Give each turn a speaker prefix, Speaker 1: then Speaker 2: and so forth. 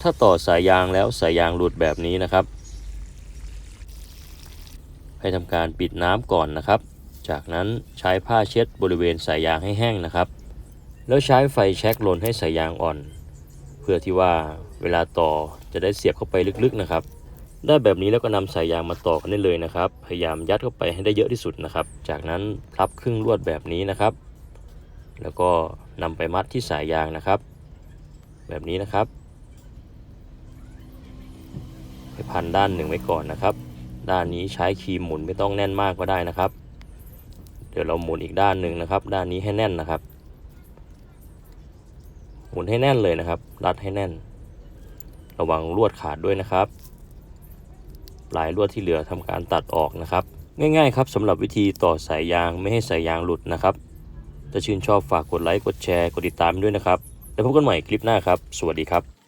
Speaker 1: ถ้าต่อสายยางแล้วสายยางหลุดแบบนี้นะครับ ให้ทำการปิดน้ำก่อนนะครับ จากนั้นใช้ผ้าเช็ดบริเวณสายยางให้แห้งนะครับ แล้วใช้ไฟแช็กลนให้สายยางอ่อน เพื่อที่ว่าเวลาต่อจะได้เสียบเข้าไปลึกๆนะครับ ได้แบบนี้แล้วก็นำสายยางมาต่อกันได้เลยนะครับ พยายามยัดเข้าไปให้ได้เยอะที่สุดนะครับ จากนั้นพับครึ่งลวดแบบนี้นะครับ แล้วก็นำไปมัดที่สายยางนะครับ แบบนี้นะครับ พันด้านหนึ่งไว้ก่อนนะครับ ด้านนี้ใช้ครีมหมุนไม่ต้องแน่นมากก็ได้นะครับ เดี๋ยวเราหมุนอีกด้านหนึ่งนะครับ ด้านนี้ให้แน่นนะครับ หมุนให้แน่นเลยนะครับ รัดให้แน่น ระวังลวดขาดด้วยนะครับลายลวดที่เหลือทำการตัดออกนะครับ ง่ายๆครับสำหรับวิธีต่อสายยางไม่ให้สายยางหลุดนะครับถ้าชื่นชอบฝากกดไลค์กดแชร์กดติดตามด้วยนะครับ แล้วพบกันใหม่คลิปหน้าครับ สวัสดีครับ